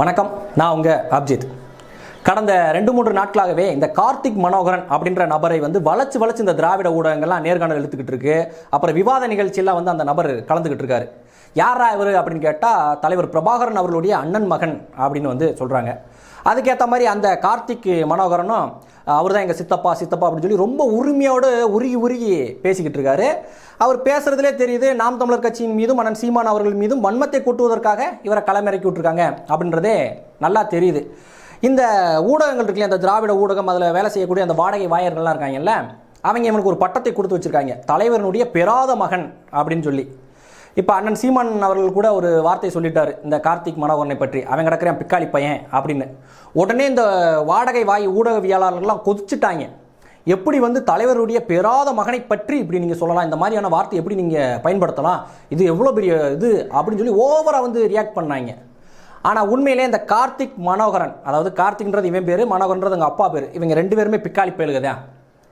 வணக்கம் நான் உங்கள் அப்ஜித். கடந்த ரெண்டு மூன்று நாட்களாகவே இந்த கார்த்திக் மனோகரன் அப்படின்ற நபரை வந்து வளைச்சு வளைச்சு இந்த திராவிட ஊடகங்கள்லாம் நேர்காணல் எடுத்துக்கிட்டு இருக்கு. அப்புறம் விவாத நிகழ்ச்சியெல்லாம் வந்து அந்த நபர் கலந்துக்கிட்டு இருக்காரு. யாரா இவர் அப்படின்னு கேட்டால் தலைவர் பிரபாகரன் அவர்களுடைய அண்ணன் மகன் அப்படின்னு வந்து சொல்கிறாங்க அதுக்கேற்ற மாதிரி அந்த கார்த்திக் மனோகரனும் அவர் தான் எங்கள் சித்தப்பா சித்தப்பா அப்படின்னு சொல்லி ரொம்ப உரிமையோடு உருகி உருகி பேசிக்கிட்டு இருக்காரு. அவர் பேசுறதுலே தெரியுது நாம் தமிழர் கட்சியின் மீதும் அண்ணன் சீமான் அவர்கள் மீதும் வன்மத்தை கூட்டுவதற்காக இவரை களமிறக்கி விட்டுருக்காங்க அப்படின்றதே நல்லா தெரியுது. இந்த ஊடகங்கள் இருக்குல்ல அந்த திராவிட ஊடகம் அதில் வேலை செய்யக்கூடிய அந்த வாடகை வாயர்கள்லாம் இருக்காங்கல்ல அவங்க இவனுக்கு ஒரு பட்டத்தை கொடுத்து வச்சிருக்காங்க. தலைவரனுடைய பெறாத மகன் அப்படின்னு சொல்லி. இப்போ அண்ணன் சீமான் அவர்கள் கூட ஒரு வார்த்தை சொல்லிட்டார் இந்த கார்த்திக் மனோகரனை பற்றி. அவன் கிடக்கிறேன் பிக்காளி பையன் அப்படின்னு. உடனே இந்த வாடகை வாய் ஊடகவியலாளர்கள்லாம் கொதிச்சுட்டாங்க. எப்படி வந்து தலைவருடைய பெறாத மகனை பற்றி இப்படி நீங்கள் சொல்லலாம் இந்த மாதிரியான வார்த்தை எப்படி நீங்கள் பயன்படுத்தலாம் இது எவ்வளோ பெரிய இது அப்படின்னு சொல்லி ஓவராக வந்து ரியாக்ட் பண்ணாங்க. ஆனால் உண்மையிலே இந்த கார்த்திக் மனோகரன் அதாவது கார்த்திக்ன்றது இவன் பேர் மனோகரன்றது எங்கள் அப்பா பேர் இவங்க ரெண்டு பேருமே பிக்காளி பயலுகதான்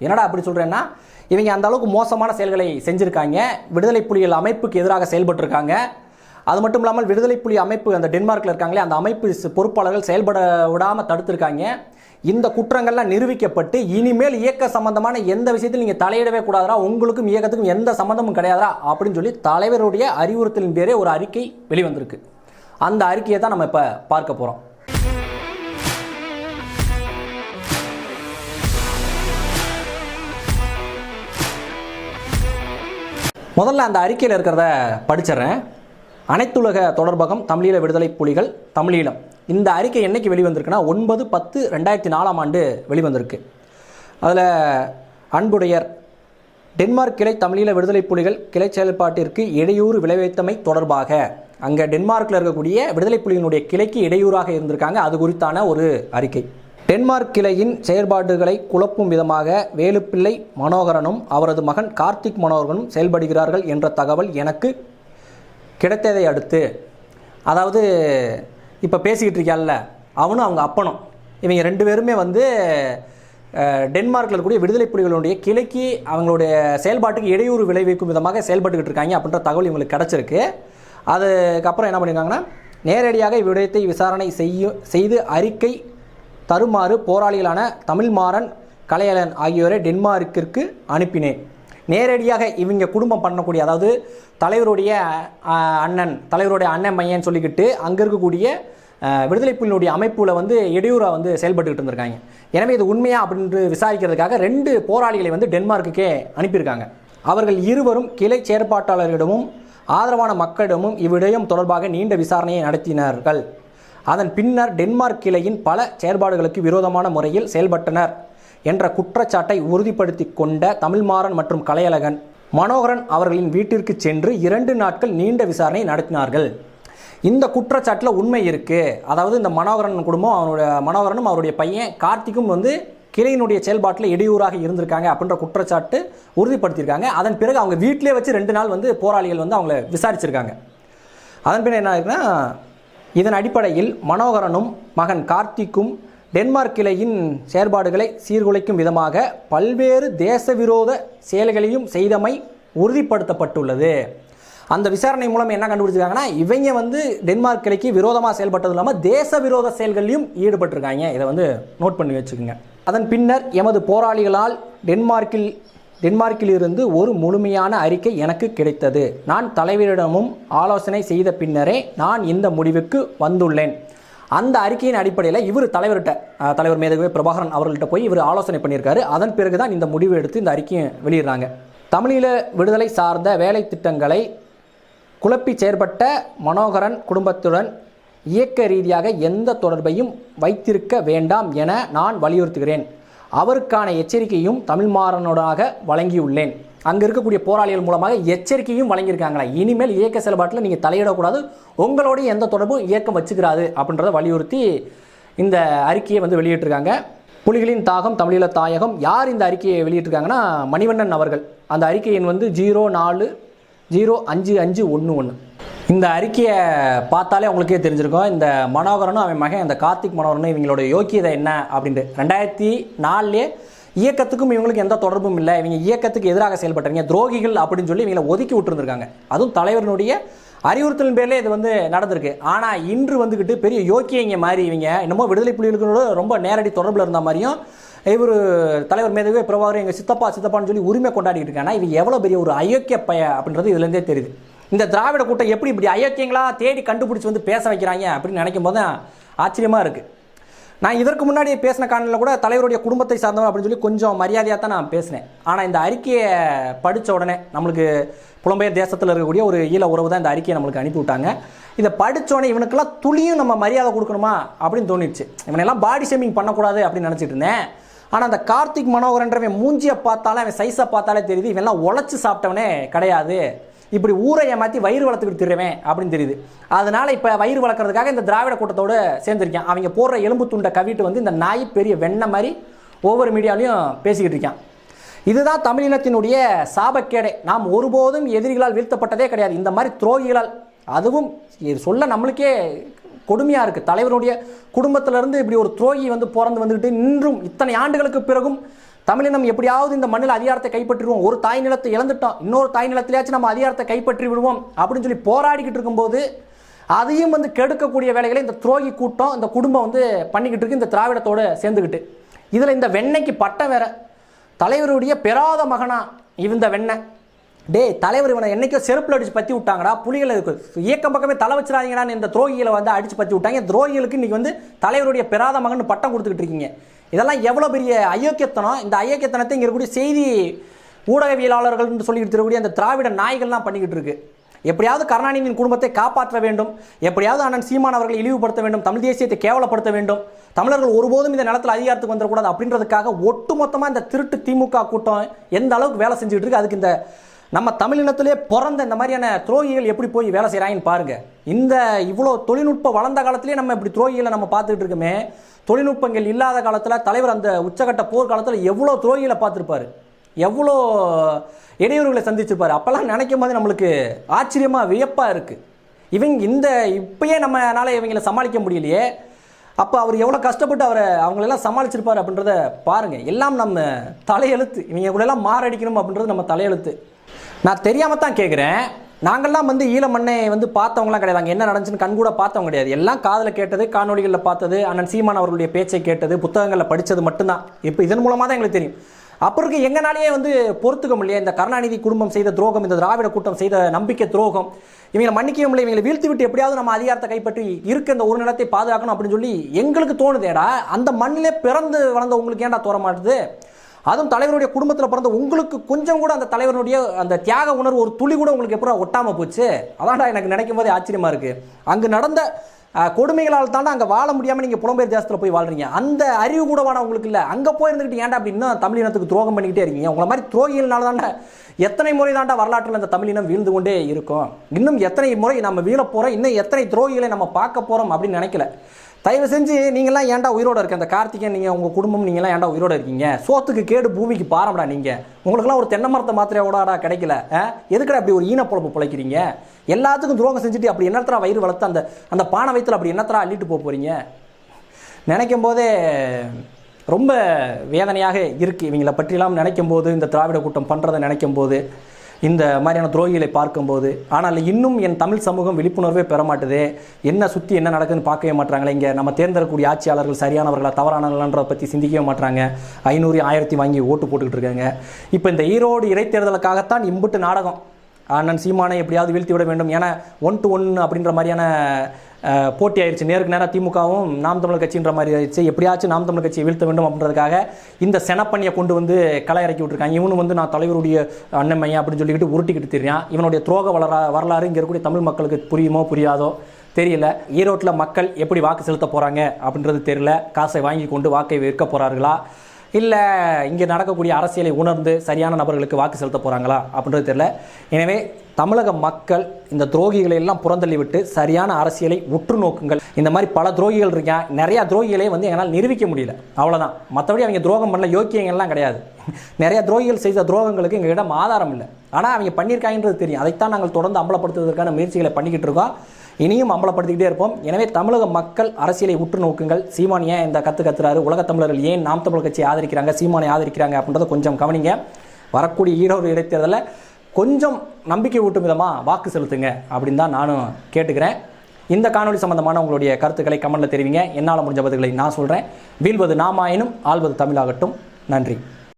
என்னடா அப்படி சொல்கிறேன்னா இவங்க அந்த அளவுக்கு மோசமான செயல்களை செஞ்சுருக்காங்க. விடுதலை புலிகள் அமைப்புக்கு எதிராக செயல்பட்டிருக்காங்க. அது மட்டும் இல்லாமல் விடுதலை புலி அமைப்பு அந்த டென்மார்க்கில் இருக்காங்களே அந்த அமைப்பு பொறுப்பாளர்கள் செயல்பட விடாமல் தடுத்திருக்காங்க. இந்த குற்றங்கள்லாம் நிரூபிக்கப்பட்டு இனிமேல் இயக்க சம்பந்தமான எந்த விஷயத்திலும் நீங்கள் தலையிடவே கூடாதா உங்களுக்கும் இயக்கத்துக்கும் எந்த சம்மந்தமும் கிடையாதா அப்படின்னு சொல்லி தலைவருடைய அறிவுறுத்தலின் பேரே ஒரு அறிக்கை வெளிவந்திருக்கு. அந்த அறிக்கையை தான் நம்ம இப்போ பார்க்க போகிறோம் முதல்ல அந்த அறிக்கையில் இருக்கிறத படிச்சிடுறேன். அனைத்துலக தொடர்பகம் தமிழீழ விடுதலை புலிகள் தமிழீழம். இந்த அறிக்கை என்னைக்கு வெளிவந்திருக்குன்னா ஒன்பது பத்து ரெண்டாயிரத்தி நாலாம் ஆண்டு வெளிவந்திருக்கு. அதில் அன்புடையர் டென்மார்க் கிளை தமிழீழ விடுதலை புலிகள் கிளை செயல்பாட்டிற்கு இடையூறு விளைவித்தமை தொடர்பாக அங்கே டென்மார்க்கில் இருக்கக்கூடிய விடுதலை புலிகளுடைய கிளைக்கு இடையூறாக இருந்திருக்காங்க. அது குறித்தான ஒரு அறிக்கை. டென்மார்க் கிளையின் செயற்பாடுகளை குழப்பும் விதமாக வேலுப்பிள்ளை மனோகரனும் அவரது மகன் கார்த்திக் மனோகரனும் செயல்படுகிறார்கள் என்ற தகவல் எனக்கு கிடைத்ததை அடுத்து. அதாவது இப்போ பேசிக்கிட்டு இருக்கியால அவனும் அவங்க அப்பனும். இவங்க ரெண்டு பேருமே வந்து டென்மார்க்கில் இருக்கக்கூடிய விடுதலை புலிகளுடைய கிளைக்கு அவங்களுடைய செயல்பாட்டுக்கு இடையூறு விளைவிக்கும் விதமாக செயல்பட்டுக்கிட்டு இருக்காங்க அப்படின்ற தகவல் இவங்களுக்கு கிடச்சிருக்கு. அதுக்கப்புறம் என்ன பண்ணியிருக்காங்கன்னா நேரடியாக இவ்விடயத்தை விசாரணை செய்யும் செய்து அறிக்கை தருமாறு போராளிகளான தமிழ்மாறன் கலையலன் ஆகியோரை டென்மார்க்கிற்கு அனுப்பினேன். நேரடியாக இவங்க குடும்பம் பண்ணக்கூடிய அதாவது தலைவருடைய அண்ணன் தலைவருடைய அண்ணன் மையன் சொல்லிக்கிட்டு அங்கே இருக்கக்கூடிய விடுதலை புலிகளுடைய அமைப்பில் வந்து இடையூறாக வந்து செயல்பட்டுக்கிட்டு இருந்திருக்காங்க. எனவே இது உண்மையா அப்படின்ட்டு விசாரிக்கிறதுக்காக ரெண்டு போராளிகளை வந்து டென்மார்க்குக்கே அனுப்பியிருக்காங்க. அவர்கள் இருவரும் கிளை செயற்பாட்டாளர்களிடமும் ஆதரவான மக்களிடமும் இவ்விடயம் தொடர்பாக நீண்ட விசாரணையை நடத்தினார்கள். அதன் பின்னர் டென்மார்க் கிளையின் பல செயற்பாடுகளுக்கு விரோதமான முறையில் செயல்பட்டனர் என்ற குற்றச்சாட்டை உறுதிப்படுத்தி கொண்ட தமிழ்மாறன் மற்றும் கலையழகன் மனோகரன் அவர்களின் வீட்டிற்கு சென்று இரண்டு நாட்கள் நீண்ட விசாரணை நடத்தினார்கள். இந்த குற்றச்சாட்டில் உண்மை இருக்கு. அதாவது இந்த மனோகரன் குடும்பம் அவனுடைய மனோகரனும் அவருடைய பையன் கார்த்திக்கும் வந்து கிளையினுடைய செயல்பாட்டில் இடையூறாக இருந்திருக்காங்க அப்படின்ற குற்றச்சாட்டு உறுதிப்படுத்தியிருக்காங்க. அதன் பிறகு அவங்க வீட்டிலே வச்சு ரெண்டு நாள் வந்து போராளிகள் வந்து அவங்கள விசாரிச்சிருக்காங்க. அதன் பின்னர் என்ன ஆயிருக்குன்னா இதன் அடிப்படையில் மனோகரனும் மகன் கார்த்திக்கும் டென்மார்க் கிளையின் செயற்பாடுகளை சீர்குலைக்கும் விதமாக பல்வேறு தேசவிரோத செயல்களையும் செய்தமை உறுதிப்படுத்தப்பட்டுள்ளது. அந்த விசாரணை மூலம் என்ன கண்டுபிடிச்சிருக்காங்கன்னா இவங்க வந்து டென்மார்க் கிளைக்கு விரோதமாக செயல்பட்டது இல்லாமல் தேச விரோத செயல்களையும் ஈடுபட்டிருக்காங்க. இதை வந்து நோட் பண்ணி வச்சுக்கோங்க. அதன் பின்னர் எமது போராளிகளால் டென்மார்க்கில் டென்மார்க்கிலிருந்து ஒரு முழுமையான அறிக்கை எனக்கு கிடைத்தது. நான் தலைவரிடமும் ஆலோசனை செய்த பின்னரே நான் இந்த முடிவுக்கு வந்துள்ளேன். அந்த அறிக்கையின் அடிப்படையில் இவர் தலைவர்கிட்ட தலைவர் மேதகவே பிரபாகரன் அவர்கள்ட்ட போய் இவர் ஆலோசனை பண்ணியிருக்காரு. அதன் பிறகு தான் இந்த முடிவு எடுத்து இந்த அறிக்கையை வெளியிடுறாங்க. தமிழீழ விடுதலை சார்ந்த வேலை திட்டங்களை குழப்பி செயற்பட்ட மனோகரன் குடும்பத்துடன் இயக்க ரீதியாக எந்த தொடர்பையும் வைத்திருக்க வேண்டாம் என நான் வலியுறுத்துகிறேன். அவருக்கான எச்சரிக்கையும் தமிழ்மாறனோடாக வழங்கியுள்ளேன். அங்கே இருக்கக்கூடிய போராளிகள் மூலமாக எச்சரிக்கையும் வழங்கியிருக்காங்களா? இனிமேல் இயக்க செயல்பாட்டில் நீங்கள் தலையிடக்கூடாது. உங்களோட எந்த தொடர்பும் இயக்கம் வச்சுக்கிறாது அப்படின்றத வலியுறுத்தி இந்த அறிக்கையை வந்து வெளியிட்டிருக்காங்க. புலிகளின் தாகம் தமிழீழ தாயகம் யார் இந்த அறிக்கையை வெளியிட்டிருக்காங்கன்னா மணிவண்ணன் அவர்கள். அந்த அறிக்கையின் வந்து ஜீரோ நாலு ஜீரோ அஞ்சு அஞ்சு ஒன்று ஒன்று இந்த அறிக்கையை பார்த்தாலே உங்களுக்கே தெரிஞ்சிருக்கும். இந்த மனோகரனும் அவன் மகன் இந்த கார்த்திக் மனோகரனும் இவங்களோட யோக்கியதை என்ன அப்படின்ட்டு. ரெண்டாயிரத்தி நாலுலே இயக்கத்துக்கும் இவங்களுக்கு எந்த தொடர்பும் இல்லை. இவங்க இயக்கத்துக்கு எதிராக செயல்பட்டவங்க துரோகிகள் அப்படின்னு சொல்லி இவங்களை ஒதுக்கி விட்டுருந்துருக்காங்க. அதுவும் தலைவரினுடைய அறிவுறுத்தலின் பேரில் இது வந்து நடந்திருக்கு. ஆனால் இன்று வந்துக்கிட்டு பெரிய யோக்கியங்க மாதிரி இவங்க என்னமோ விடுதலை புலிகளுக்கு ரொம்ப நேரடி தொடர்பில் இருந்த மாதிரியும் இவர் தலைவர் மேதவே பிரபாகர் எங்கள் சித்தப்பா சித்தப்பான்னு சொல்லி உரிமை கொண்டாடிட்டு இருக்காங்க. இவங்க எவ்வளோ பெரிய ஒரு அயோக்கிய பய அப்படின்றது இதுலேருந்தே தெரியுது. இந்த திராவிட கூட்டம் எப்படி இப்படி அயோக்கியங்களா தேடி கண்டுபிடிச்சி வந்து பேச வைக்கிறாங்க அப்படின்னு நினைக்கும் போது தான் ஆச்சரியமாக இருக்குது நான் இதற்கு முன்னாடி பேசின காணலில் கூட தலைவருடைய குடும்பத்தை சார்ந்தவன் அப்படின்னு சொல்லி கொஞ்சம் மரியாதையாக தான் நான் பேசினேன். ஆனால் இந்த அறிக்கையை படித்த உடனே நம்மளுக்கு புலம்பெயர் தேசத்தில் இருக்கக்கூடிய ஒரு ஈழ உறவு தான் இந்த அறிக்கையை நம்மளுக்கு அனுப்பி விட்டாங்க. இதை படிச்ச உடனே இவனுக்கெல்லாம் துளியும் நம்ம மரியாதை கொடுக்கணுமா அப்படின்னு தோணிடுச்சு. இவனெல்லாம் பாடி ஷேமிங் பண்ணக்கூடாது அப்படின்னு நினச்சிட்டு இருந்தேன். ஆனால் அந்த கார்த்திக் மனோகரன்றவன் மூஞ்சியை பார்த்தாலே அவன் சைஸை பார்த்தாலே தெரியுது இவெல்லாம் உழைச்சி சாப்பிட்டவனே கிடையாது. இப்படி ஊரை ஏமாற்றி வயிறு வளர்த்துக்கிட்டு திருவேன் அப்படின்னு தெரியுது. அதனால இப்போ வயிறு வளர்க்குறதுக்காக இந்த திராவிட கூட்டத்தோடு சேர்ந்துருக்கான். அவங்க போடுற எலும்பு துண்டை கவிட்டு வந்து இந்த நாய் பெரிய வெண்ணெய் மாதிரி ஒவ்வொரு மீடியாலையும் பேசிக்கிட்டு இருக்கான். இதுதான் தமிழினத்தினுடைய சாபக்கேடை. நாம் ஒருபோதும் எதிரிகளால் வீழ்த்தப்பட்டதே கிடையாது. இந்த மாதிரி துரோகிகளால் அதுவும் இது சொல்ல நம்மளுக்கே கொடுமையாக இருக்குது தலைவருடைய குடும்பத்திலேருந்து இப்படி ஒரு துரோகி வந்து பிறந்து வந்துக்கிட்டு இன்றும் இத்தனை ஆண்டுகளுக்கு பிறகும் தமிழினம் எப்படியாவது இந்த மண்ணில் அதிகாரத்தை கைப்பற்றிடுவோம். ஒரு தாய் நிலத்தை இழந்துட்டோம். இன்னொரு தாய் நிலத்திலேயாச்சும் நம்ம அதிகாரத்தை கைப்பற்றி விடுவோம். அப்படின்னு சொல்லி போராடிக்கிட்டு இருக்கும்போது அதையும் வந்து கெடுக்கக்கூடிய வேலைகளை இந்த துரோகி கூட்டம் இந்த குடும்பம் வந்து பண்ணிக்கிட்டு இருக்கு இந்த திராவிடத்தோடு சேர்ந்துக்கிட்டு இதில் இந்த வெண்ணெய்க்கு பட்டம் வேற. தலைவருடைய பெறாத மகனா இந்த வெண்ணை டேய் தலைவர் இவனை என்னைக்கோ செருப்பில் அடிச்சு பற்றி விட்டாங்கடா புலிகளை இருக்கு இயக்கம் பக்கமே தலை வச்சிடாதீங்கடான்னு இந்த துரோகிகளை வந்து அடித்து பற்றி விட்டாங்க. துரோகிகளுக்கு இன்றைக்கி வந்து தலைவருடைய பெறாத மகன் பட்டம் கொடுத்துக்கிட்டு இருக்கீங்க. இதெல்லாம் எவ்வளோ பெரிய அயோக்கியத்தனம்? இந்த அயோக்கியத்தனத்தை இங்கே இருக்கக்கூடிய செய்தி ஊடகவியலாளர்கள் சொல்லிக்கிட்டு இருக்கக்கூடிய அந்த திராவிட நாய்கள்லாம் பண்ணிக்கிட்டு இருக்கு. எப்படியாவது கருணாநிதியின் குடும்பத்தை காப்பாற்ற வேண்டும். எப்படியாவது அண்ணன் சீமான் அவர்களை இழிவுபடுத்த வேண்டும். தமிழ் தேசியத்தை கேவலப்படுத்த வேண்டும். தமிழர்கள் ஒருபோதும் இந்த நிலத்தில் அதிகாரத்துக்கு வந்துடக்கூடாது அப்படின்றதுக்காக ஒட்டுமொத்தமாக இந்த திருட்டு திமுக கூட்டம் எந்த அளவுக்கு வேலை செஞ்சுக்கிட்டு இருக்கு அதுக்கு இந்த நம்ம தமிழினத்திலே பிறந்த இந்த மாதிரியான துரோகிகள் எப்படி போய் வேலை செய்கிறாங்கன்னு பாருங்கள் இந்த இவ்வளோ தொழில்நுட்பம் வளர்ந்த காலத்திலே நம்ம இப்படி துரோகிகளை நம்ம பார்த்துக்கிட்டு இருக்கோமே தொழில்நுட்பங்கள் இல்லாத காலத்தில் தலைவர் அந்த உச்சகட்ட போர்க்காலத்தில் எவ்வளோ துரோகிகளை பார்த்துருப்பாரு. எவ்வளோ இடையூறுகளை சந்திச்சிருப்பார். அப்போல்லாம் நினைக்கும் போது நம்மளுக்கு ஆச்சரியமாக வியப்பாக இருக்குது இவங்க இந்த இப்பயே நம்மளால இவங்களை சமாளிக்க முடியலையே. அப்போ அவர் எவ்வளோ கஷ்டப்பட்டு அவரை அவங்களெல்லாம் சமாளிச்சிருப்பார் அப்படின்றத பாருங்கள் எல்லாம் நம்ம தலையெழுத்து. இவங்க கூட எல்லாம் மாரடிக்கணும் அப்படின்றது நம்ம தலையெழுத்து. நான் தெரியாமல் தான் கேட்குறேன் நாங்கள்லாம் வந்து ஈழ மண்ணை வந்து பார்த்தவங்களாம் கிடையாது. அங்கே என்ன நடந்துச்சுன்னு கண்கூட பார்த்தவங்க கிடையாது. எல்லாம் காதில் கேட்டது காணொலிகளில் பார்த்தது அண்ணன் சீமான் அவர்களுடைய பேச்சை கேட்டது புத்தகங்களில் படித்தது மட்டும்தான். இப்போ இதன் மூலமாக தான் எங்களுக்கு தெரியும். அப்புறம் எங்கனாலேயே வந்து பொறுத்துக்க முடியல இந்த கருணாநிதி குடும்பம் செய்த துரோகம் இந்த திராவிட கூட்டம் செய்த நம்பிக்கை துரோகம் இவங்களை மன்னிக்கவும் முடியல இவங்களை வீழ்த்தி விட்டு எப்படியாவது நம்ம அதிகாரத்தை கைப்பற்றி இருக்க இந்த ஒரு நிலத்தை பாதுகாக்கணும் அப்படின்னு சொல்லி எங்களுக்கு தோணுதேடா. அந்த மண்ணிலே பிறந்து வளர்ந்த உங்களுக்கு ஏன்டா தோற மாட்டுது? அதுவும் தலைவருடைய குடும்பத்தில் பிறந்த உங்களுக்கு கொஞ்சம் கூட அந்த தலைவருடைய அந்த தியாக உணர்வு ஒரு துளி கூட உங்களுக்கு எப்போ ஒட்டாமல் போச்சு? அதான்டா எனக்கு நினைக்கும் போதே ஆச்சரியமாக இருக்குது அங்கே நடந்த கொடுமைகளால் தானே அங்கே வாழ முடியாமல் நீங்கள் புலம்பெயர் தேசத்தில் போய் வாழ்றீங்க. அந்த அறிவு கூட வாடா உங்களுக்கு இல்லை. அங்கே போயிருந்துக்கிட்டு ஏன்டா அப்படி இன்னும் தமிழினத்துக்கு துரோகம் பண்ணிக்கிட்டே இருக்கீங்க? உங்களை மாதிரி துரோகிகள்னால தாண்டா எத்தனை முறை தாண்டா வரலாற்றில் இந்த தமிழினம் வீழ்ந்து கொண்டே இருக்கும்? இன்னும் எத்தனை முறை நம்ம வீழ போகிறோம் இன்னும் எத்தனை துரோகிகளை நம்ம பார்க்க போகிறோம் அப்படின்னு நினைக்கல. தயவு செஞ்சு நீங்களாம் ஏன்டா உயிரோட இருக்க? அந்த கார்த்திகை நீங்கள் உங்கள் குடும்பம் நீங்களாம் ஏன்டா உயிரோட இருக்கீங்க? சோத்துக்கு கேடு பூமிக்கு பாரம்டா நீங்கள் உங்களுக்குலாம் ஒரு தென்னை மரத்தை மாத்திரையோடாடா கிடைக்கல ஆ? அப்படி ஒரு ஈனப்பொழப்பு பிழைக்கிறீங்க? எல்லாத்துக்கும் துரோகம் செஞ்சுட்டு அப்படி என்னத்தரா வயிறு வளர்த்து அந்த அந்த பானை வயிற்றுல அப்படி என்னத்தரா அள்ளிட்டு போக போகிறீங்க நினைக்கும் போதே ரொம்ப வேதனையாக இருக்குது இவங்களை பற்றியெல்லாம் நினைக்கும் போது இந்த திராவிட கூட்டம் பண்ணுறதை நினைக்கும் போது. இந்த மாதிரியான துரோகிகளை பார்க்கும்போது ஆனால் இன்னும் என் தமிழ் சமூகம் விழிப்புணர்வே பெற மாட்டுதே. என்ன சுற்றி என்ன நடக்குதுன்னு பார்க்கவே மாட்டாங்களே இங்கே நம்ம தேர்ந்தெடுக்கக்கூடிய ஆட்சியாளர்கள் சரியானவர்களா தவறானவர்களான்றதை பற்றி சிந்திக்கவே மாட்றாங்க. ஐநூறு ஆயிரத்தி வாங்கி ஓட்டு போட்டுக்கிட்டு இருக்காங்க. இப்போ இந்த ஈரோடு இடைத்தேர்தலுக்காகத்தான் இம்புட்டு நாடகம். அண்ணன் சீமானை எப்படியாவது வீழ்த்தி விட வேண்டும். ஏன்னா ஒன் டு ஒன் அப்படின்ற மாதிரியான போட்டி ஆயிடுச்சு நேருக்கு நேராக திமுகவும் நாம் தமிழ் கட்சின்ற மாதிரி ஆயிடுச்சு எப்படியாச்சும் நாம் தமிழ் கட்சியை வீழ்த்த வேண்டும் அப்படின்றதுக்காக இந்த செனப்பண்ணியை கொண்டு வந்து களை இறக்கி விட்டுருக்காங்க. இவனு வந்து நான் தலைவருடைய அண்ணன் மையம் அப்படின்னு சொல்லிக்கிட்டு உருட்டிக்கிட்டு தெரியான் இவனுடைய துரோக வளரா வரலாறு இங்கே இருக்கக்கூடிய தமிழ் மக்களுக்கு புரியுமோ புரியாதோ தெரியல. ஈரோட்டில் மக்கள் எப்படி வாக்கு செலுத்த போகிறாங்க அப்படின்றது தெரியல. காசை வாங்கி கொண்டு வாக்கை விற்க போகிறார்களா இல்லை இங்கே நடக்கக்கூடிய அரசியலை உணர்ந்து சரியான நபர்களுக்கு வாக்கு செலுத்த போகிறாங்களா அப்படின்றது தெரியல. எனவே தமிழக மக்கள் இந்த துரோகிகளை எல்லாம் புறந்தள்ளி விட்டு சரியான அரசியலை உற்று நோக்குங்கள். இந்த மாதிரி பல துரோகிகள் இருக்கான் நிறையா துரோகிகளை வந்து எங்களால் நிரூபிக்க முடியல. அவ்வளோதான் மற்றபடி அவங்க துரோகம் பண்ணல யோக்கியங்கள்லாம் கிடையாது. நிறைய துரோகிகள் செய்த துரோகங்களுக்கு எங்கள் இடம் ஆதாரம் இல்லை. ஆனால் அவங்க பண்ணியிருக்காங்கன்றது தெரியும். அதைத்தான் நாங்கள் தொடர்ந்து அம்பலப்படுத்துவதற்கான முயற்சிகளை பண்ணிக்கிட்டு இருக்கோம். இனியும் அம்பலப்படுத்திக்கிட்டே இருப்போம். எனவே தமிழக மக்கள் அரசியலை உற்று நோக்குங்கள். சீமான் ஏன் இந்த கத்து கத்துறாரு. உலக தமிழர்கள் ஏன் நாம் தமிழர் கட்சியை ஆதரிக்கிறாங்க? சீமானை ஆதரிக்கிறாங்க அப்படின்றத கொஞ்சம் கவனிங்க. வரக்கூடிய ஈரோடு இடைத்தேர்தலில் கொஞ்சம் நம்பிக்கை ஊட்டும் விதமாக வாக்கு செலுத்துங்க அப்படின்னு தான் நானும் கேட்டுக்கிறேன். இந்த காணொலி சம்பந்தமான உங்களுடைய கருத்துக்களை கமெண்டில் தெரிவிங்க. என்னால் முடிஞ்ச பதில்களை நான் சொல்கிறேன் வீழ்வது நாமாயினும் ஆள்வது தமிழாகட்டும். நன்றி.